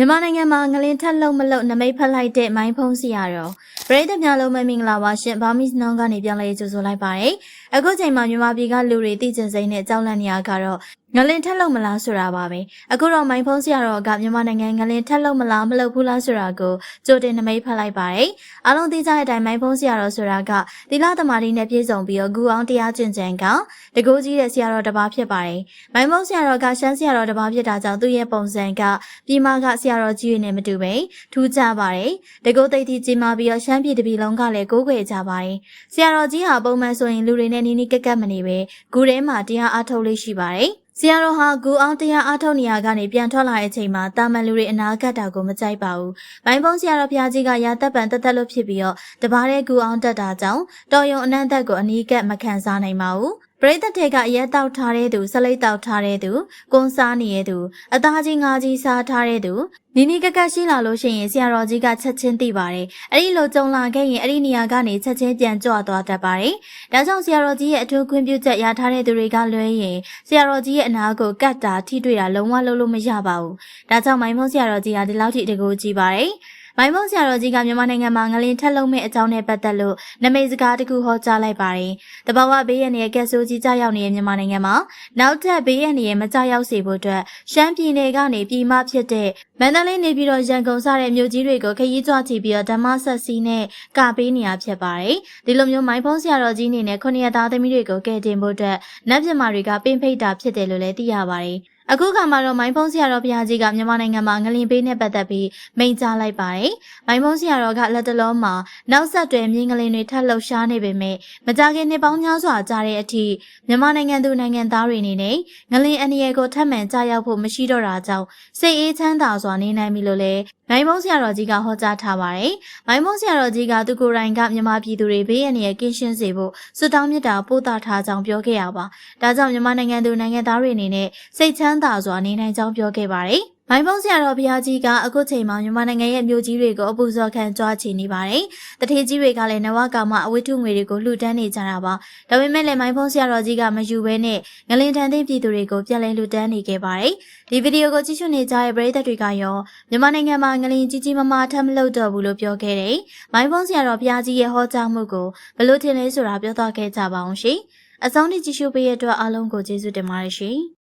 မြန်မာနိုင်ငံမှာငလင်ထက်လုံးမလုံးနမိတ်ဖက်လိုက်တဲ့မိုင်းဖုံးစီရတော့ပရိသတ်များလုံးပဲမင်္ဂလာပါရှင်ဘာမစ်နောင်းကနေပြန်လဲကြိုဆိုလိုက်ပါတယ်အခုချိန်မှာမြန်မာပြည်ကလူတွေတည်ကျင်စိမ့်နဲ့ကြောက်လန့်နေရကတော့ ငလင်ထက်လုံးမလားဆိုတာပါပဲအခုတော့မိုင်းဖုံးစီရတော့ကမြန်မာနိုင်ငံငလင်ထက်လုံးမလားမလုပ်ဘူးလားဆိုတာကိုကြိုတင်နမိတ်ဖက်လိုက်ပါတယ်အားလုံးသိကြတဲ့အတိုင်းမိုင်းဖုံးစီရတော့ဆိုတာကသီလသမารီနဲ့ပြည့်စုံပြီးတော့ဂူအောင်တရားကျင့်ကြံကတကိုးကြီးတဲ့ဆရာတော်တစ်ပါးဖြစ်ပါတယ်မိုင်းဖုံးဆရာတော်ကရှမ်းဆရာတော်တစ်ပါးဖြစ်တာကြောင့်သူ့ရဲ့ပုံစံကပြည်မကဆရာတော်ကြီးတွေနဲ့မတူပဲထူးခြားပါတယ်တကိုးသိတိကြီးမာပြီးတော့ရှမ်းပြည်တပြည်လုံးကလည်းကိုးကွယ်ကြပါတယ်ဆရာတော်ကြီးဟာပုံမှန်ဆိုရင်လူတွေနဲ့နီးနီးကက်ကက်မနေပဲဂူထဲမှာတရားအားထုတ်လေးရှိပါတယ် ဆရာတော်ဟာဂူအောင်တရားအားထုတ်နေရကနေပြန်ထွက်လာတဲ့အချိန်မှာတာမန်လူတွေအနာဂတ်တာကိုမကြိုက်ပါဘူး။ဘိုင်းပုံးဆရာတော်ဘုရားကြီးကရာသက်ပံတက်တက်လို့ဖြစ်ပြီးတော့တပားတဲ့ဂူအောင်တက်တာကြောင့်တော်ယုံအနန္တကိုအနီးကပ်မခံစားနိုင်ပါဘူး။ ပရိသတ်တွေကရဲတောက်ထားတဲ့သူဆလိတ်တောက်ထားတဲ့သူကွန်စားနေတဲ့သူအသားကြီးငါးကြီးစားထားတဲ့သူနီနီကကရှိလာလို့ရှိရင်ဆရာတော်ကြီးကချက်ချင်းသိပါတယ်အဲ့ဒီလိုကြုံလာခဲ့ရင်အဲ့ဒီနေရာကနေချက်ချင်းပြန်ကြွသွားတတ်ပါတယ်ဒါကြောင့်ဆရာတော်ကြီးရဲ့အထူးခွင့်ပြုချက်ရထားတဲ့သူတွေကလွဲရင်ဆရာတော်ကြီးရဲ့အနာကိုကတ်တာထိတွေ့တာလုံးဝလုံးလို့မရပါဘူးဒါကြောင့်မိုင်းမုံဆရာတော်ကြီးကဒီလောက်ထိတကူကြည့်ပါတယ် မိုင်းမုံဆရာတော်ကြီးကမြန်မာနိုင်ငံမှာငလင်ထက်လုံးမဲ့အကြောင်းနဲ့ပတ်သက်လို့နမိတ်စကားတခုဟောကြားလိုက်ပါတယ်။တဘာဝဘေးရန်ရဲ့ကက်ဆိုးကြီးကြောက်ရောက်နေတဲ့မြန်မာနိုင်ငံမှာနောက်ထပ်ဘေးရန်ရဲ့မကြောက်ရောက်စေဖို့အတွက်ရှမ်းပြည်နယ်ကနေပြည်မဖြစ်တဲ့မန္တလေးနေပြီးတော့ရန်ကုန်စတဲ့မြို့ကြီးတွေကိုခရီးကြွချီပြီးတော့ဓမ္မဆက်စီနဲ့ကပေးနေရဖြစ်ပါတယ်။ဒီလိုမျိုးမိုင်းဖုံးဆရာတော်ကြီးအနေနဲ့ခုနှစ်ရက်သားသမီးတွေကိုကယ်တင်ဖို့အတွက်နတ်ပြမာတွေကပင်ဖိတ်တာဖြစ်တယ်လို့လည်းသိရပါတယ်။ အခုခါမှာတော့မိုင်းဖုံးဆရာတော်ဘုရားကြီးကမြန်မာနိုင်ငံမှာငလင်ပေးနဲ့ပတ်သက်ပြီးမိန့်ကြားလိုက်ပါတယ်။မိုင်းဖုံးဆရာတော်ကလက်တလုံးမှာနောက်ဆက်တွဲမြင်းငလင်တွေထပ်လှုပ်ရှားနေပေမဲ့မကြခင်နှစ်ပေါင်းများစွာကြာတဲ့အထိမြန်မာနိုင်ငံသူနိုင်ငံသားတွေအနေနဲ့ငလင်အန္တရာယ်ကိုထပ်မံကြားရောက်ဖို့မရှိတော့တာကြောင့်စိတ်အေးချမ်းသာစွာနေနိုင်ပြီလို့လည်းမိုင်းဖုံးဆရာတော်ကြီးကဟောကြားထားပါတယ်။မိုင်းဖုံးဆရာတော်ကြီးကသူကိုယ်တိုင်ကမြန်မာပြည်သူတွေဘေးအန္တရာယ်ကင်းရှင်းစေဖို့စွတောင်းမြတ်တာပို့တာထားကြောင်းပြောခဲ့ရပါ။ဒါကြောင့်မြန်မာနိုင်ငံသူနိုင်ငံသားတွေအနေနဲ့စိတ်ချမ်းသာစွာနေနိုင်ကြောင်းပြောခဲ့ပါတယ်။မိုင်းဖုံးဆရာတော်ဘုရားကြီးကအခုချိန်မှာမြန်မာနိုင်ငံရဲ့မြို့ကြီးတွေကိုအပူဇော်ခံကြွားချီနေပါတယ်။တထေးကြီးတွေကလည်းနဝကောင်မအဝိထုငွေတွေကိုလှူဒန်းနေကြတာပါ။ဒါပေမဲ့လည်းမိုင်းဖုံးဆရာတော်ကြီးကမယူဘဲနဲ့ငလင်တန်တဲ့ပြည်သူတွေကိုပြန်လည်လှူဒန်းနေခဲ့ပါတယ်။ဒီဗီဒီယိုကိုကြည့်ရှုနေကြတဲ့ပရိသတ်တွေကရောမြန်မာနိုင်ငံမှာငလင်ကြီးကြီးမားမားထပ်မလုပ်တော့ဘူးလို့ပြောခဲ့တယ်။မိုင်းဖုံးဆရာတော်ဘုရားကြီးရဲ့ဟောကြားမှုကိုဘယ်လိုထင်လဲဆိုတာပြောသွားခဲ့ကြပါအောင်ရှင်။အဆုံးထိကြည့်ရှုပေးရတဲ့အတွက်အားလုံးကိုကျေးဇူးတင်ပါတယ်ရှင်။